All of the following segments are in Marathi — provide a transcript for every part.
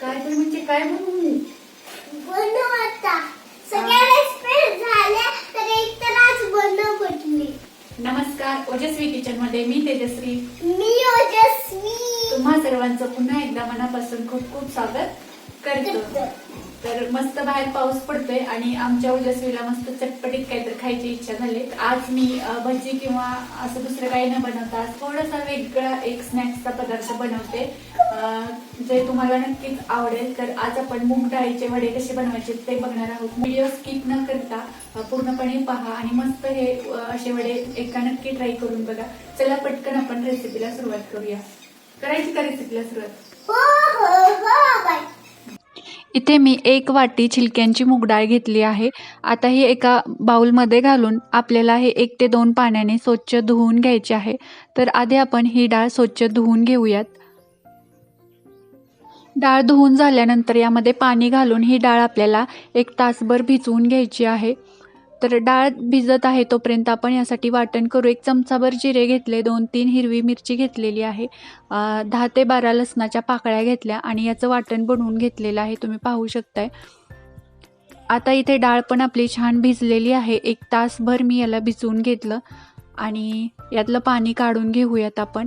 काय तर म्हणजे काय बनवू मी? बनव आता. सगळ्या रेसिपी झाल्या तर एक तर आज नमस्कार ओजस्वी किचनमध्ये मी तेजस्वी. मी ओजस्वी. तुम्हा सर्वांचं पुन्हा एकदा मनापासून खूप खूप स्वागत करतो. तर मस्त बाहेर पाऊस पडतोय आणि आमच्या ओजस्वीला मस्त चटपटीत काहीतरी खायची इच्छा झाली. आज मी भजी किंवा असं दुसरं काही न बनवता आज थोडासा वेगळा एक स्नॅक्सचा पदार्थ बनवते. जे तुम्हाला नक्कीच आवडेल. तर आज आपण मूग डाळीचे वडे कसे बनवायचे ते बघणार आहोत. व्हिडिओ स्किप न करता पूर्णपणे पहा आणि मस्त हे असे वडे एका नक्की ट्राय करून बघा. चला पटकन आपण रेसिपीला सुरुवात करूया. करायची का रेसिपीला सुरुवात? हो, हो, हो, इथे मी एक वाटी छिलक्यांची मूगडाळ घेतली आहे. आता ही एका बाऊलमध्ये घालून आपल्याला हे एक ते दोन पाण्याने स्वच्छ धुवून घ्यायचे आहे. तर आधी आपण ही डाळ स्वच्छ धुवून घेऊयात. डाळ धुवून झाल्यानंतर यामध्ये पाणी घालून ही डाळ आपल्याला एक तासभर भिजवून घ्यायची आहे. तर डाळ भिजत आहे तोपर्यंत आपण यासाठी वाटण करू. एक चमचाभर जिरे घेतले दोन तीन हिरवी मिरची घेतलेली आहे. दहा ते बारा लसणाच्या पाकळ्या घेतल्या आणि याचं वाटण बनवून घेतलेलं आहे. तुम्ही पाहू शकताय. आता इथे डाळ पण आपली छान भिजलेली आहे. एक तासभर मी याला भिजवून घेतलं आणि यातलं पाणी काढून घेऊयात आपण.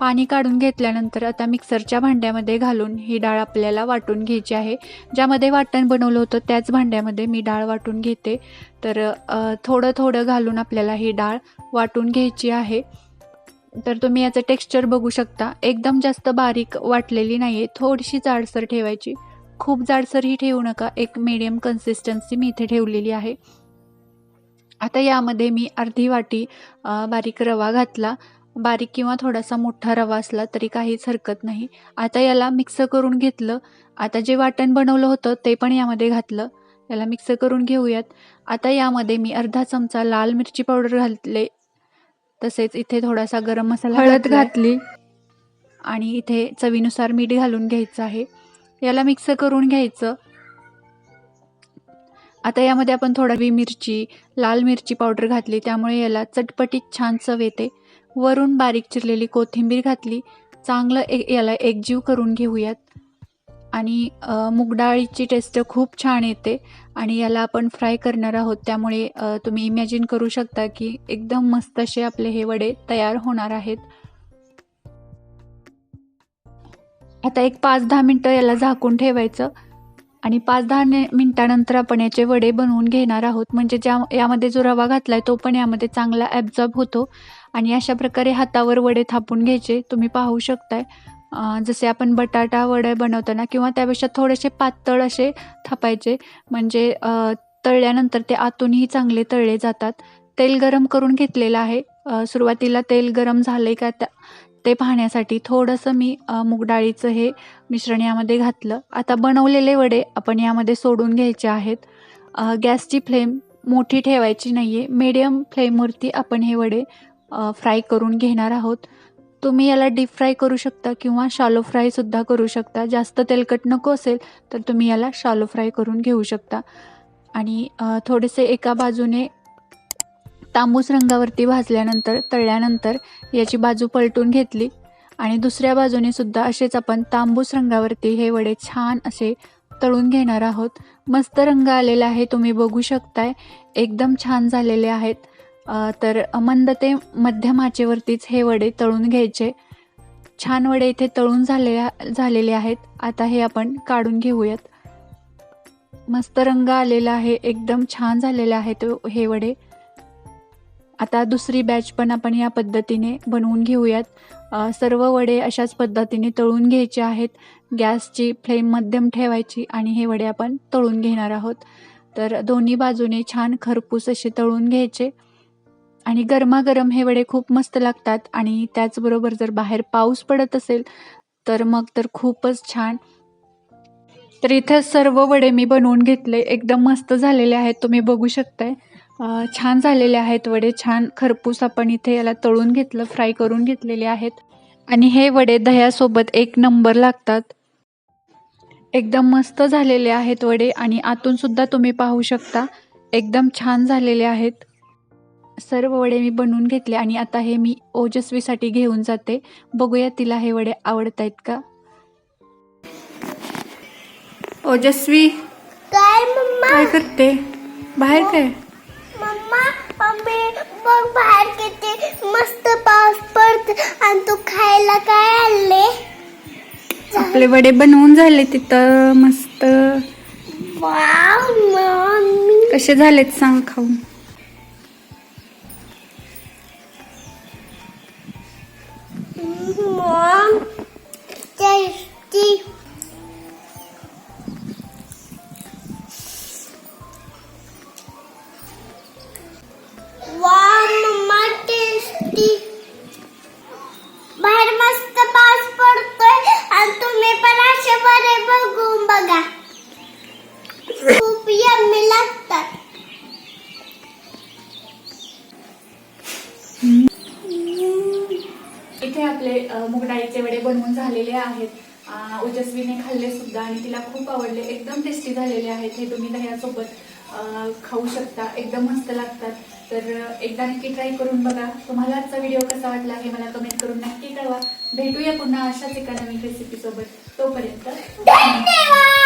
पाणी काढून घेतल्यानंतर आता मिक्सरच्या भांड्यामध्ये घालून ही डाळ आपल्याला वाटून घ्यायची आहे. ज्यामध्ये वाटण बनवलं होतं त्याच भांड्यामध्ये मी डाळ वाटून घेते. तर थोडं थोडं घालून आपल्याला ही डाळ वाटून घ्यायची आहे. तर तुम्ही याचं टेक्स्चर बघू शकता. एकदम जास्त बारीक वाटलेली नाही आहे थोडीशी जाडसर ठेवायची. खूप जाडसरही ठेवू नका. एक मीडियम कन्सिस्टन्सी मी इथे ठेवलेली आहे. आता यामध्ये मी अर्धी वाटी बारीक रवा घातला. बारीक किंवा थोडासा मोठा रवा असला तरी काहीच हरकत नाही. आता याला मिक्स करून घेतलं. आता जे वाटण बनवलं होतं ते पण यामध्ये घातलं. याला मिक्स करून घेऊयात. आता यामध्ये मी अर्धा चमचा लाल मिरची पावडर घातले. तसेच इथे थोडासा गरम मसाला हळद घातली. आणि इथे चवीनुसार मीठ घालून घ्यायचं आहे. याला मिक्स करून घ्यायचं. आता यामध्ये आपण थोडी मिरची लाल मिरची पावडर घातली. त्यामुळे याला चटपटीत छान चव येते. वरून बारीक चिरलेली कोथिंबीर घातली. चांगलं ए याला एकजीव करून घेऊयात. आणि मुगडाळीची मूग डाळीची टेस्ट खूप छान येते आणि याला आपण फ्राय करणार आहोत. त्यामुळे तुम्ही इमॅजिन करू शकता की एकदम मस्त असे आपले हे वडे तयार होणार आहेत. आता एक पाच दहा मिनटं याला झाकून ठेवायचं. आणि पाच दहा ने मिनटानंतर आपण याचे वडे बनवून घेणार आहोत. म्हणजे ज्या यामध्ये जो रवा घातला आहे तो पण यामध्ये चांगला ॲब्झॉर्ब होतो. आणि अशा प्रकारे हातावर वडे थापून घ्यायचे. तुम्ही पाहू शकताय. जसे आपण बटाटा वडे बनवताना किंवा त्यापेक्षा थोडेसे पातळ असे थापायचे. म्हणजे तळल्यानंतर ते आतूनही चांगले तळले जातात. तेल गरम करून घेतलेलं आहे. सुरुवातीला तेल गरम झालं का त्या ते पाहण्यासाठी थोडंसं मी मुगडाळीचं मूग डाळीचं हे मिश्रण यामध्ये घातलं. आता बनवलेले वडे आपण यामध्ये सोडून घ्यायचे आहेत. गॅसची फ्लेम मोठी ठेवायची नाही आहे मीडियम फ्लेमवरती आपण हे वडे फ्राय करून घेणार आहोत. तुम्ही याला डीप फ्राय करू शकता किंवा शालो फ्रायसुद्धा करू शकता. जास्त तेलकट नको असेल तर तुम्ही याला शालो फ्राय करून घेऊ शकता. आणि थोडेसे एका बाजूने तांबूस रंगावरती भाजल्यानंतर तळल्यानंतर याची बाजू पलटून घेतली. आणि दुसऱ्या बाजूने सुद्धा असेच आपण तांबूस रंगावरती हे वडे छान असे तळून घेणार आहोत. मस्त रंग आलेला आहे तुम्ही बघू शकताय. एकदम छान झालेले आहेत. तर मंद ते मध्यम आचेवरतीच हे वडे तळून घ्यायचे. छान वडे इथे तळून झाले झालेले आहेत. आता हे आपण काढून घेऊयात. मस्त रंग आलेला आहे एकदम छान झालेले आहेत हे वडे. आता दुसरी बॅच पण आपण या पद्धतीने बनवून घेऊयात. सर्व वडे अशाच पद्धतीने तळून घ्यायचे आहेत. गॅसची फ्लेम मध्यम ठेवायची आणि हे वडे आपण तळून घेणार आहोत. तर दोन्ही बाजूने छान खरपूस असे तळून घ्यायचे. आणि गरमागरम हे वडे खूप मस्त लागतात आणि त्याचबरोबर जर बाहेर पाऊस पडत असेल तर मग तर खूपच छान. तर इथे सर्व वडे मी बनवून घेतले. एकदम मस्त झालेले आहेत. तुम्ही बघू शकताय. छान झालेले आहेत. वडे छान खरपूस आपण इथे याला तळून घेतलं फ्राय करून घेतलेले आहेत. आणि हे वडे दह्यासोबत एक नंबर लागतात. एकदम मस्त झालेले आहेत वडे आणि आतून सुद्धा तुम्ही पाहू शकता. एकदम छान झालेले आहेत. सर्व वडे मी बनवून घेतले आणि आता हे मी ओजस्वीसाठी घेऊन जाते. बघूया तिला हे वडे आवडत आहेत का? ओजस्वी काय करते? बाहेर काय? मम्मी बघ बाहेर किती मस्त पाऊस पडत आणि तू खायला काय आणले? आपले वडे बनवून झाले तिथं मस्त. Wow mummy. कसे झालेत सांग खाऊन. मॉम इथे आपले मुगडाळीचे वडे बनवून झालेले आहेत. ओजस्वीने खाल्ले सुद्धा आणि तिला खूप आवडले. एकदम टेस्टी झालेले आहेत. हे तुम्ही दह्यासोबत खाऊ शकता. एकदम मस्त लागतात. तर एकदा नक्की ट्राय करून बघा. तुम्हाला आजचा व्हिडिओ कसा वाटला हे मला कमेंट करून नक्की कळवा. भेटूया पुन्हा अशाच एका नवीन रेसिपीसोबत तोपर्यंत धन्यवाद.